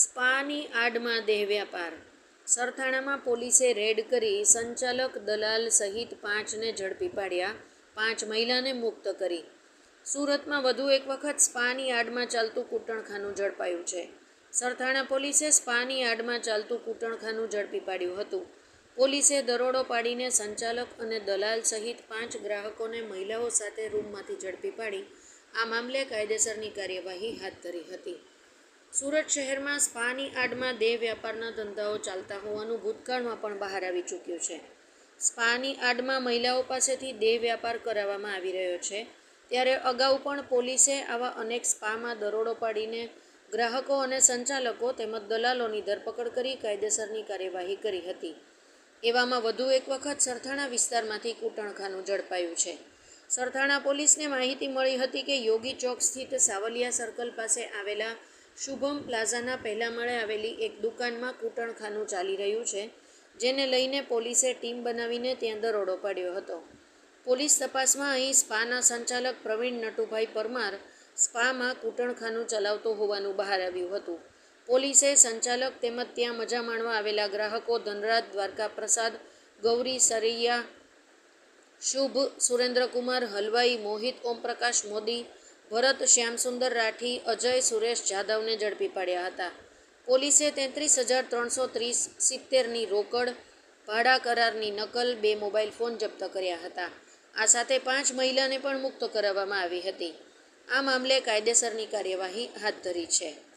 સ્પાની આડમાં દેહવ્યાપાર સરથાણામાં પોલીસે રેડ કરી સંચાલક દલાલ સહિત પાંચને ઝડપી પાડ્યા, પાંચ મહિલાને મુક્ત કરી. સુરતમાં વધુ એક વખત સ્પાની આડમાં ચાલતું કૂટણખાનું ઝડપાયું છે. સરથાણા પોલીસે સ્પાની આડમાં ચાલતું કૂટણખાનું ઝડપી પાડ્યું હતું. પોલીસે દરોડો પાડીને સંચાલક અને દલાલ સહિત પાંચ ગ્રાહકોને મહિલાઓ સાથે રૂમમાંથી ઝડપી પાડી, આ મામલે કાયદેસરની કાર્યવાહી હાથ ધરી હતી. સુરત શહેરમાં સ્પાની આડમાં દેહ વ્યાપારના ધંધાઓ ચાલતા હોવાનું ભૂતકાળમાં પણ બહાર આવી ચૂક્યું છે. સ્પાની આડમાં મહિલાઓ પાસેથી દેહ વ્યાપાર કરાવવામાં આવી રહ્યો છે. ત્યારે અગાઉ પણ પોલીસે આવા અનેક સ્પામાં દરોડો પાડીને ગ્રાહકો અને સંચાલકો તેમજ દલાલોની ધરપકડ કરી કાયદેસરની કાર્યવાહી કરી હતી. એવામાં વધુ એક વખત સરથાણા વિસ્તારમાંથી કૂટણખાનું ઝડપાયું છે. સરથાણા પોલીસને માહિતી મળી હતી કે યોગી ચોક સ્થિત સાવલિયા સર્કલ પાસે આવેલા શુભમ પ્લાઝાના પહેલા માળે આવેલી એક દુકાનમાં કૂટણખાનું ચાલી રહ્યું છે, જેને લઈને પોલીસે ટીમ બનાવીને ત્યાં દરોડો પાડ્યો હતો. પોલીસ તપાસમાં અહીં સ્પાના સંચાલક પ્રવીણ નટુભાઈ પરમાર સ્પામાં કૂટણખાનું ચલાવતો હોવાનું બહાર આવ્યું હતું. પોલીસે સંચાલક તેમજ ત્યાં મજા માણવા આવેલા ગ્રાહકો ધનરાજ દ્વારકા પ્રસાદ, ગૌરી સરૈયા, શુભ સુરેન્દ્રકુમાર હલવાઈ, મોહિત ઓમપ્રકાશ મોદી ભરત, શ્યામસુંદર રાઠી, અજય, સુરેશ જાદવને ઝડપી પાડ્યા હતા. પોલીસે તેત્રીસ હજાર ત્રણસો ત્રીસ સિત્તેરની રોકડ, ભાડા કરારની નકલ, બે મોબાઈલ ફોન જપ્ત કર્યા હતા. આ સાથે પાંચ મહિલાને પણ મુક્ત કરાવવામાં આવી હતી. આ મામલે કાયદેસરની કાર્યવાહી હાથ ધરી છે.